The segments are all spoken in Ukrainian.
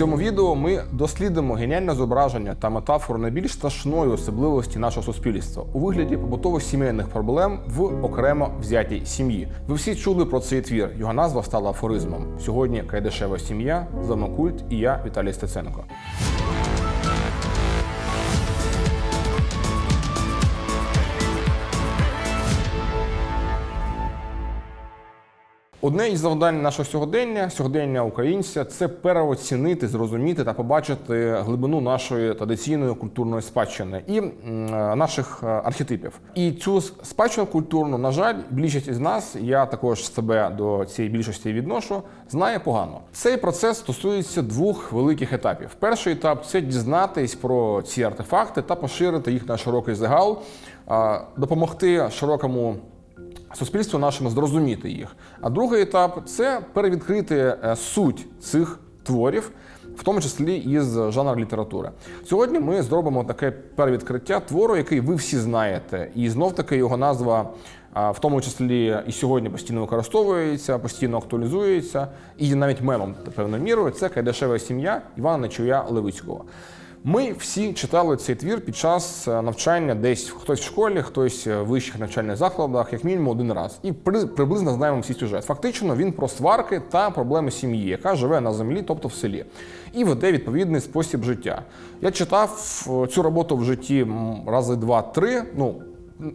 цьому відео ми дослідимо геніальне зображення та метафору найбільш страшної особливості нашого суспільства у вигляді побутових сімейних проблем в окремо взятій сім'ї. Ви всі чули про цей твір. Його назва стала афоризмом. Сьогодні Кайдешева сім'я, Замокульт і я, Віталій Стеценко. Одне із завдань нашого сьогодення, сьогодення українця, це переоцінити, зрозуміти та побачити глибину нашої традиційної культурної спадщини і е, наших е, архетипів. І цю спадщину культурну, на жаль, більшість із нас, я також себе до цієї більшості відношу, знає погано. Цей процес стосується двох великих етапів. Перший етап це дізнатись про ці артефакти та поширити їх на широкий загал, допомогти широкому суспільству нашому зрозуміти їх. А другий етап це перевідкрити е, суть цих творів, в тому числі із жанру літератури. Сьогодні ми зробимо таке перевідкриття твору, який ви всі знаєте, і знов таки його назва. В тому числі і сьогодні постійно використовується, постійно актуалізується, і навіть мемом певною мірою це Кайдашева сім'я Івана Нечуя Левицького. Ми всі читали цей твір під час е, навчання десь хтось в школі, хтось в вищих навчальних закладах, як мінімум один раз, і при- приблизно знаємо всі сюжет. Фактично він про сварки та проблеми сім'ї, яка живе на землі, тобто в селі, і веде відповідний спосіб життя. Я читав е, цю роботу в житті рази два-три. Ну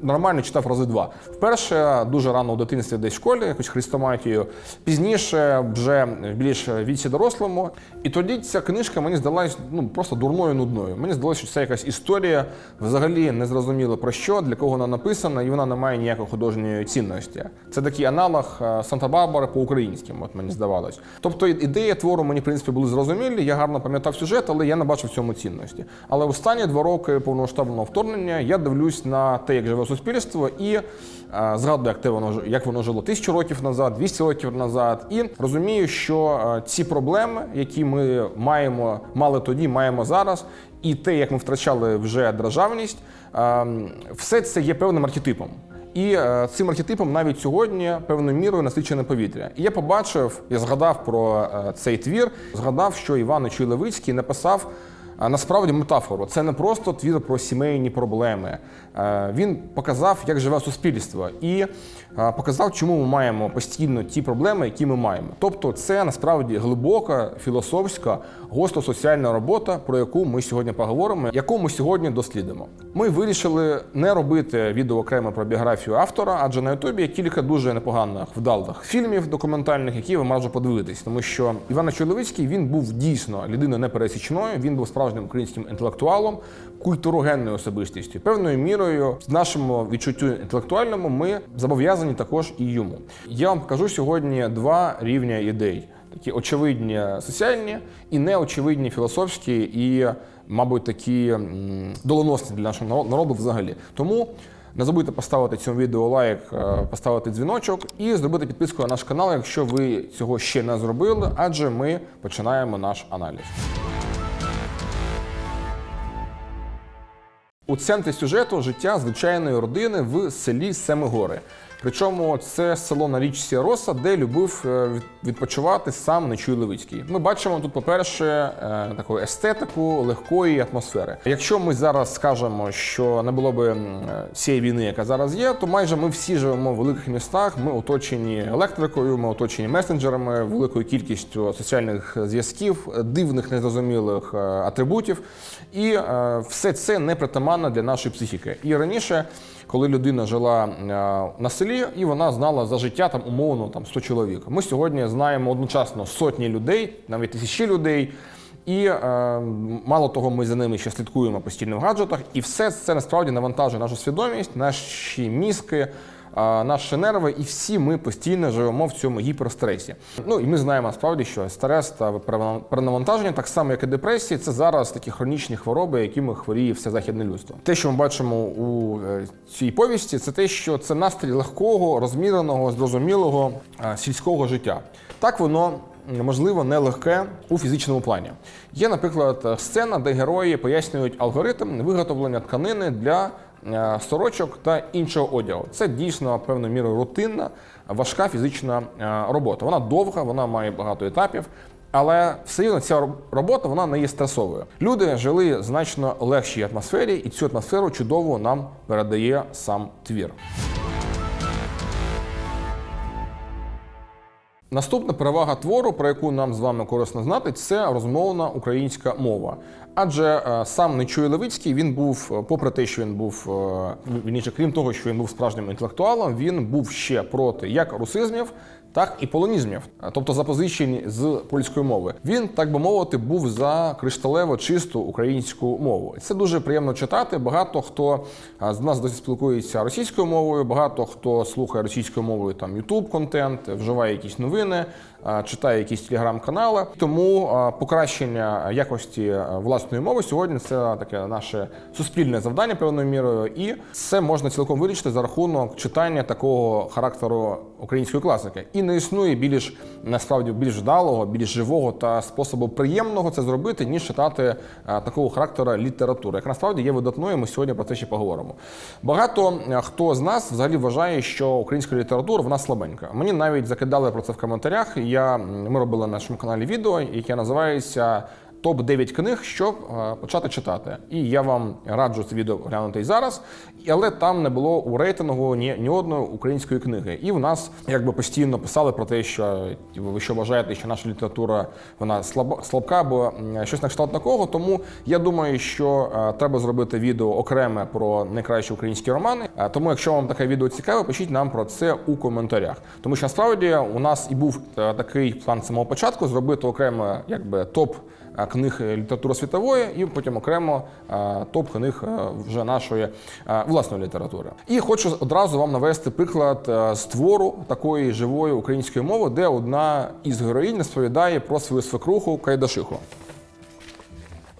нормально читав рази два. Вперше дуже рано у дитинстві десь в школі, якусь хрестоматію. Пізніше вже більш віці дорослому. І тоді ця книжка мені здалась ну просто дурною нудною. Мені здалося, що це якась історія, взагалі не зрозуміло про що, для кого вона написана, і вона не має ніякої художньої цінності. Це такий аналог е, Санта-Барбари по-українськи, от мені здавалось. Тобто ідеї твору мені, в принципі, були зрозумілі, я гарно пам'ятав сюжет, але я не бачив в цьому цінності. Але останні два роки повномасштабного вторгнення я дивлюсь на те, як живе суспільство, і е, згадую, як те воно як воно жило тисячу років назад, 200 років назад, і розумію, що е, ці проблеми, які ми маємо, мали тоді, маємо зараз, і те, як ми втрачали вже державність, е, все це є певним архетипом. І цим архетипом навіть сьогодні певною мірою насичене повітря. І я побачив, я згадав про цей твір, згадав, що Іван Нечуй Левицький написав. Е, Насправді метафору це не просто твір про сімейні проблеми. Е, Він показав, як живе суспільство, і е, показав, чому ми маємо постійно ті проблеми, які ми маємо. Тобто, це насправді глибока, філософська, гостро-соціальна робота, про яку ми сьогодні поговоримо, яку ми сьогодні дослідимо. Ми вирішили не робити відео окремо про біографію автора, адже на Ютубі є кілька дуже непоганих вдалих фільмів документальних, які ви можете подивитись, тому що Іван Чоловицький він був дійсно людиною непересічною. Він був справжнім українським інтелектуалом, культурогенною особистістю. Певною мірою, в нашому відчуттю інтелектуальному, ми зобов'язані також і йому. Я вам покажу сьогодні два рівня ідей. Такі очевидні соціальні і неочевидні філософські, і, мабуть, такі м, доленосні для нашого народу взагалі. Тому не забудьте поставити цьому відео лайк, е, поставити дзвіночок і зробити підписку на наш канал, якщо ви цього ще не зробили, адже ми починаємо наш аналіз. У центрі сюжету життя звичайної родини в селі Семигори. Причому це село на річці Роса, де любив е, відпочивати сам Нечуй Левицький. Ми бачимо тут, по-перше, е, таку естетику легкої атмосфери. Якщо ми зараз скажемо, що не було би е, цієї війни, яка зараз є, то майже ми всі живемо в великих містах. Ми оточені електрикою, ми оточені месенджерами, великою кількістю соціальних зв'язків, дивних незрозумілих атрибутів. І все це не притаманно для нашої психіки. І раніше, коли людина жила е, на селі, і вона знала за життя там умовно там 100 чоловік. Ми сьогодні знаємо одночасно сотні людей, навіть тисячі людей. І е, мало того, ми за ними ще слідкуємо постійно в гаджетах, і все це насправді навантажує нашу свідомість, наші мізки, наші нерви, і всі ми постійно живемо в цьому гіперстресі. Ну і ми знаємо насправді, що стрес та перена- перенавантаження, так само як і депресія, це зараз такі хронічні хвороби, якими хворіє все західне людство. Те, що ми бачимо у е, цій повісті, це те, що це настрій легкого, розміреного, зрозумілого е, сільського життя. Так воно можливо нелегке у фізичному плані. Є, наприклад, сцена, де герої пояснюють алгоритм виготовлення тканини для сорочок та іншого одягу. Це дійсно певною мірою рутинна, важка фізична е, робота. Вона довга, вона має багато етапів. Але все одно ця робота вона не є стресовою. Люди жили значно легшій атмосфері, і цю атмосферу чудово нам передає сам твір. Наступна перевага твору, про яку нам з вами корисно знати, це розмовна українська мова. Адже сам сам Нечуй Левицький він був, е, попри те, що він був він вірніше, крім того, що він був справжнім інтелектуалом, він був ще проти як русизмів, так і полонізмів, тобто запозичень з польської мови. Він, так би мовити, був за кришталево чисту українську мову. Це дуже приємно читати. Багато хто з нас досі спілкується російською мовою, багато хто слухає російською мовою там youtube контент, вживає якісь новини, читає якісь телеграм-канали. Тому покращення якості власної мови сьогодні це таке наше суспільне завдання певною мірою, і це можна цілком вирішити за рахунок читання такого характеру української класики. І не існує більш насправді більш вдалого, більш живого та способу приємного це зробити, ніж читати такого характера літератури, яка насправді є видатною. Ми сьогодні про це ще поговоримо. Багато хто з нас взагалі вважає, що українська література вона слабенька. Мені навіть закидали про це в коментарях. Я ми робили на нашому каналі відео, яке називається. Топ 9 книг, щоб е, почати читати. І я вам раджу це відео глянути і зараз. Але там не було у рейтингу ні, ні одної української книги. І в нас якби постійно писали про те, що ви що вважаєте, що наша література вона слаба, слабка, або щось на кшталт такого. Тому я думаю, що е, треба зробити відео окреме про найкращі українські романи. Е, Тому, якщо вам таке відео цікаве, пишіть нам про це у коментарях. Тому що насправді у нас і був такий план самого початку зробити окремо якби топ книг літератури світової, і потім окремо е, топ книг е, вже нашої е, власної літератури. І хочу одразу вам навести приклад е, з твору такої живої української мови, де одна із героїнь розповідає про свою свекруху Кайдашиху.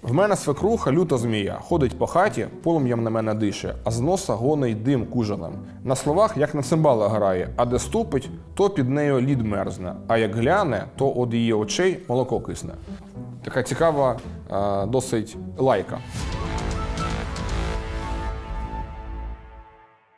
В мене свекруха люта змія, ходить по хаті, полум'ям на мене дише, а з носа гонить дим кужелем. На словах, як на цимбала грає, а де ступить, то під нею лід мерзне, а як гляне, то од її очей молоко кисне. Така цікава, е, досить лайка.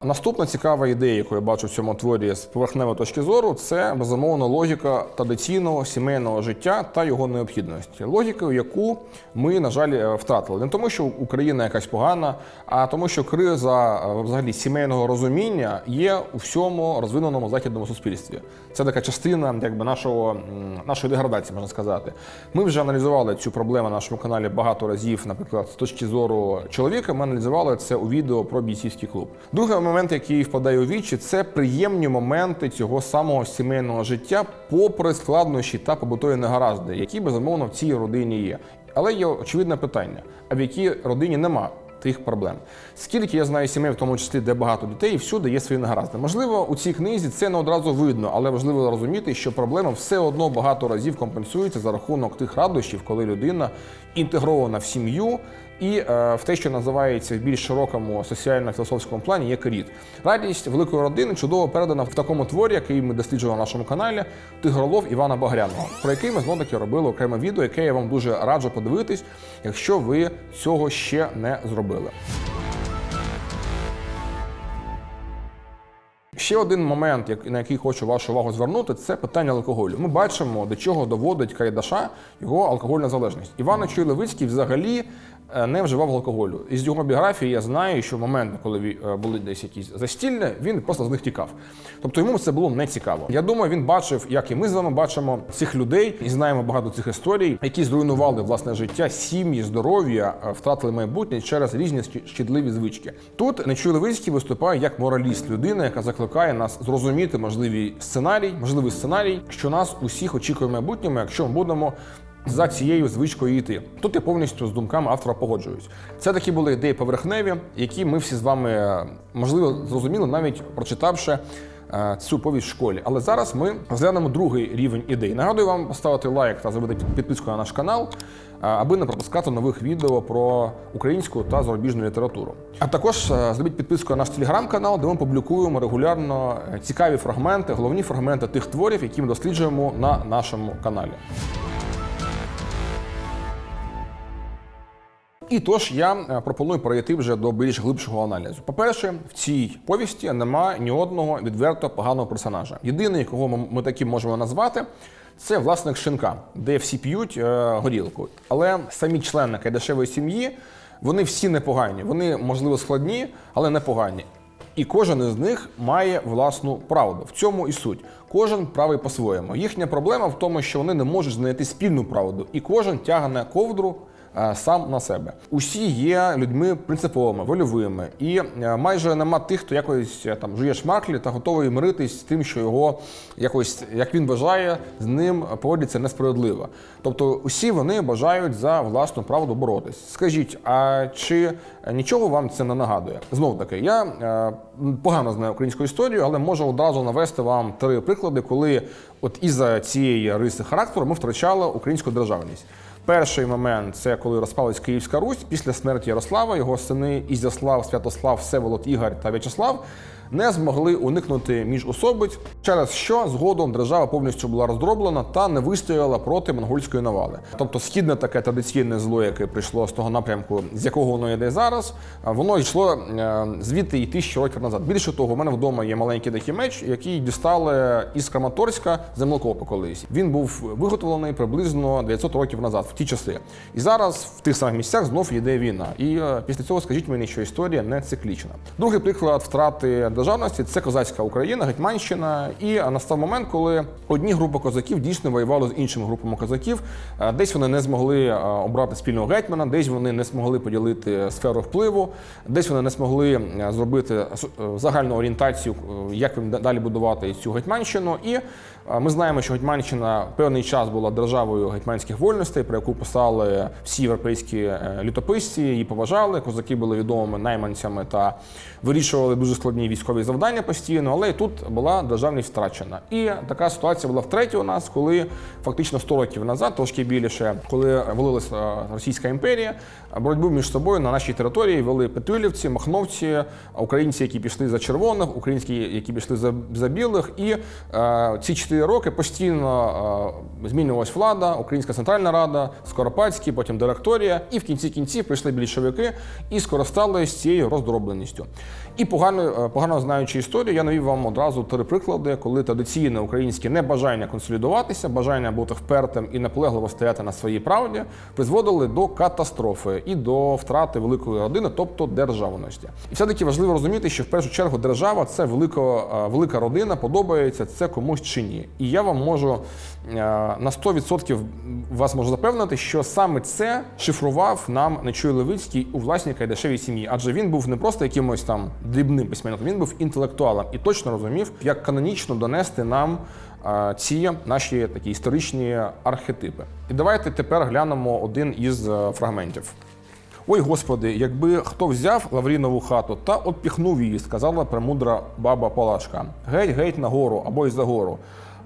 Наступна цікава ідея, яку я бачу в цьому творі з поверхневої точки зору, це безумовно логіка традиційного сімейного життя та його необхідності. Логіка, яку ми, на жаль, е, втратили. Не тому, що Україна якась погана, а тому, що криза е, взагалі сімейного розуміння є у всьому розвиненому західному суспільстві. Це така частина якби нашого нашої деградації, можна сказати. Ми вже аналізували цю проблему на нашому каналі багато разів, наприклад, з точки зору чоловіка. Ми аналізували це у відео про бійцівський клуб. Другий момент, який впадає у вічі, це приємні моменти цього самого сімейного життя, попри складнощі та побутові негаразди, які безумовно в цій родині є. Але є очевидне питання: а в якій родині нема тих проблем? Скільки я знаю сімей, в тому числі, де багато дітей, і всюди є свої негаразди. Можливо, у цій книзі це не одразу видно, але важливо розуміти, що проблема все одно багато разів компенсується за рахунок тих радощів, коли людина інтегрована в сім'ю. І е, в те, що називається в більш широкому соціально-філософському плані, є керіт. Радість великої родини чудово передана в такому творі, який ми досліджували на нашому каналі Тигролов Івана Багряного, про який ми знову таки робили окреме відео, яке я вам дуже раджу подивитись, якщо ви цього ще не зробили. Ще один момент, на який хочу вашу увагу звернути, це питання алкоголю. Ми бачимо, до чого доводить Кайдаша його алкогольна залежність. Іван Очій Левицький взагалі не вживав алкоголю. Із його біографії я знаю, що в момент, коли е, були десь якісь застілля, він просто з них тікав. Тобто йому це було не цікаво. Я думаю, він бачив, як і ми з вами бачимо цих людей, і знаємо багато цих історій, які зруйнували власне життя, сім'ї, здоров'я, е, втратили майбутнє через різні шкідливі звички. Тут Нечуй Левицький виступає як мораліст, людина, яка закликає нас зрозуміти можливий сценарій, можливий сценарій, що нас усіх очікує в майбутньому, якщо ми будемо за цією звичкою йти. Тут я повністю з думками автора погоджуюсь. Це такі були ідеї поверхневі, які ми всі з вами е, можливо зрозуміли, навіть прочитавши. е, Цю повість в школі, але зараз ми розглянемо другий рівень ідей. Нагадую вам поставити лайк та зробити підписку на наш канал, е, аби не пропускати нових відео про українську та зарубіжну літературу. А також зробіть підписку на наш телеграм-канал, де ми публікуємо регулярно цікаві фрагменти, головні фрагменти тих творів, які ми досліджуємо на нашому каналі. І тож я е, пропоную перейти вже до більш глибшого аналізу. По-перше, в цій повісті нема ні одного відверто поганого персонажа. Єдиний, кого ми таким можемо назвати, це власник шинка, де всі п'ють е, горілку. Але самі члени кайдашевої сім'ї вони всі непогані. Вони, можливо, складні, але непогані. І кожен із них має власну правду. В цьому і суть. Кожен правий по-своєму. Їхня проблема в тому, що вони не можуть знайти спільну правду, і кожен тягне ковдру сам на себе. Усі є людьми принциповими, вольовими, і е, майже нема тих, хто якось е, там жує шмаклі та готовий миритись з тим, що його якось, як він бажає, з ним поводяться несправедливо. Тобто, усі вони бажають за власну правду боротись. Скажіть, а чи нічого вам це не нагадує? Знов таки, я е, погано знаю українську історію, але можу одразу навести вам три приклади, коли от із-за цієї риси характеру ми втрачали українську державність. Перший момент це коли розпалась Київська Русь. Після смерті Ярослава, його сини Ізяслав, Святослав, Всеволод, Ігор та В'ячеслав не змогли уникнути міжособиць, через що згодом держава повністю була роздроблена та не вистояла проти монгольської навали. Тобто східне таке традиційне зло, яке прийшло з того напрямку, з якого воно йде зараз, воно йшло е, звідти і тисячі років назад. Більше того, у мене вдома є маленький такий меч, який дістали із Краматорська землекопу колись. Він був виготовлений приблизно 900 років назад, в ті часи. І зараз в тих самих місцях знов йде війна. І е, після цього скажіть мені, що історія не циклічна. Другий приклад втрати державності це козацька Україна, Гетьманщина. І настав момент, коли одні групи козаків дійсно воювали з іншими групами козаків. Е, Десь вони не змогли е, обрати спільного гетьмана, десь вони не змогли поділити сферу впливу, десь вони не змогли е, зробити е, загальну орієнтацію, е, як їм далі будувати цю гетьманщину. І е, ми знаємо, що Гетьманщина певний час була державою гетьманських вольностей, про яку писали всі європейські е, літописці, її поважали. Козаки були відомими найманцями та вирішували дуже складні військові завдання постійно, але тут була державність втрачена. І така ситуація була втретє у нас, коли фактично 100 років назад, трошки більше, коли волилася Російська імперія, боротьбу між собою на нашій території вели петлюлівці, махновці, українці, які пішли за червоних, українські, які пішли за, за білих. І е, ці чотири роки постійно е, змінювалась влада, Українська Центральна Рада, Скоропадський, потім директорія, і в кінці кінців прийшли більшовики і скористалися цією роздробленістю. І погано, е, погано знаючи історію, я навів вам одразу три приклади, коли традиційне українське небажання консолідуватися, бажання бути впертим і наполегливо стояти на своїй правді, призводили до катастрофи і до втрати великої родини, тобто державності. І все-таки важливо розуміти, що в першу чергу держава це велика, е, велика родина, подобається це комусь чи ні. І я вам можу е, на 100% вас можу запевнити, що саме це шифрував нам Нечуй Левицький у власній кайдашевій сім'ї, адже він був не просто якимось там дрібним письменником, він був інтелектуалом і точно розумів, як канонічно донести нам е, ці наші такі історичні архетипи. І давайте тепер глянемо один із е, фрагментів. Ой, господи, якби хто взяв Лаврінову хату та отпіхнув її, сказала премудра баба Палашка. Геть, геть на гору або й за гору.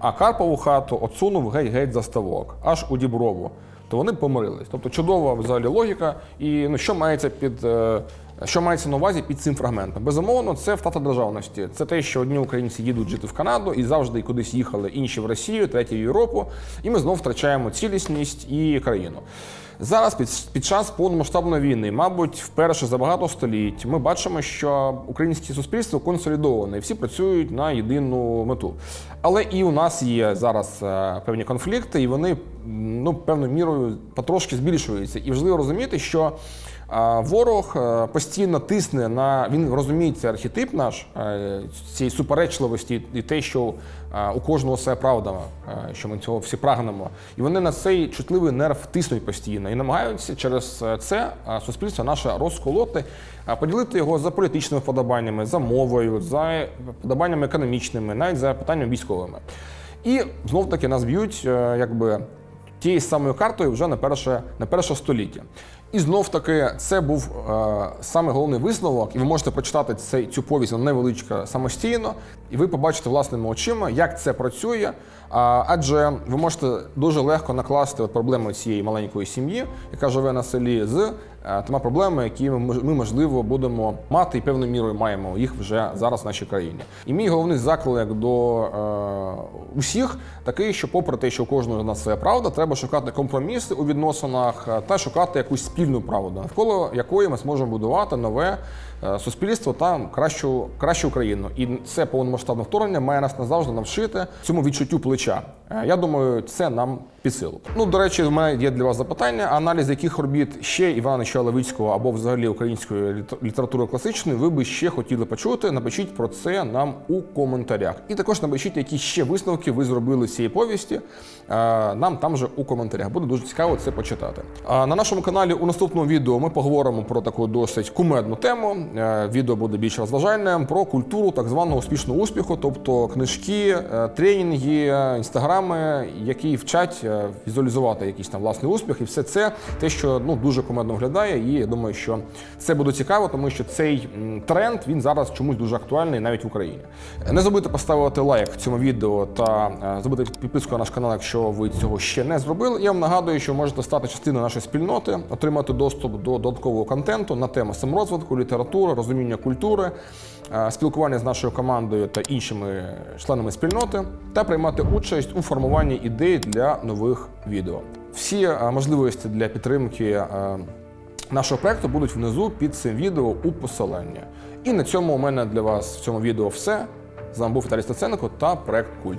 А Карпову хату отсунув геть-геть за ставок, аж у Діброву. То вони помирились. Тобто чудова взагалі логіка. І ну, що мається під. е, Що мається на увазі під цим фрагментом? Безумовно, це втрата державності. Це те, що одні українці їдуть жити в Канаду і завжди кудись їхали, інші в Росію, треті в Європу, і ми знов втрачаємо цілісність і країну. Зараз під, під час повномасштабної війни, мабуть, вперше за багато століть, ми бачимо, що українське суспільство консолідоване, і всі працюють на єдину мету. Але і у нас є зараз е, певні конфлікти, і вони ну певною мірою потрошки збільшуються. І важливо розуміти, що Ворог е, постійно тисне на він розуміє цей архетип наш е, цієї суперечливості і те, що е, у кожного своя правда, що ми цього всі прагнемо. І вони на цей чутливий нерв тиснуть постійно і намагаються через це суспільство наше розколоти, поділити його за політичними вподобаннями, за мовою, за вподобаннями економічними, навіть за питаннями військовими. І знов таки нас б'ють, якби тією самою картою вже на перше, на перше століття. І знов таки це був е, саме головний висновок, і ви можете прочитати цей, цю повість невеличка самостійно, і ви побачите власними очима, як це працює. Адже ви можете дуже легко накласти от проблеми цієї маленької сім'ї, яка живе на селі, з е, тими проблемами, які ми, можливо будемо мати і певною мірою маємо їх вже зараз в нашій країні. І мій головний заклик до е, усіх такий, що, попри те, що у кожного з нас своя правда, треба шукати компроміси у відносинах е, та шукати якусь спільну правду, навколо якої ми зможемо будувати нове е, суспільство та кращу, кращу Україну. І це повномасштабне вторгнення має нас назавжди навчити цьому відчуттю плеча. Е, Я думаю, це нам під силу. Ну, до речі, в мене є для вас запитання: аналіз яких робіт ще Івана Левицького або взагалі української літератури класичної ви би ще хотіли почути. Напишіть про це нам у коментарях. І також напишіть, які ще висновки ви зробили з цієї повісті. е, Нам там же у коментарях. Буде дуже цікаво це почитати. На нашому каналі у наступному відео ми поговоримо про таку досить кумедну тему. Е, Відео буде більш розважальним про культуру так званого успішного успіху, тобто книжки, е, тренінги, е, інстаграми, які вчать е, візуалізувати якийсь там власний успіх, і все це те, що ну дуже кумедно виглядає. І я думаю, що це буде цікаво, тому що цей тренд він зараз чомусь дуже актуальний навіть в Україні. Не забудьте поставити лайк цьому відео та е, зробити підписку на наш канал, якщо ви цього ще не зробили. Я вам нагадую, що можете стати частиною нашої спільноти, отримати доступ до додаткового контенту на тему саморозвитку, літератури, розуміння культури, е, спілкування з нашою командою та іншими членами спільноти, та приймати участь у формуванні ідей для нових відео. Всі е, можливості для підтримки. е, Нашого проекту будуть внизу під цим відео у посиланні. І на цьому у мене для вас в цьому відео все. З вами був Віталій Стаценко та проект Культ.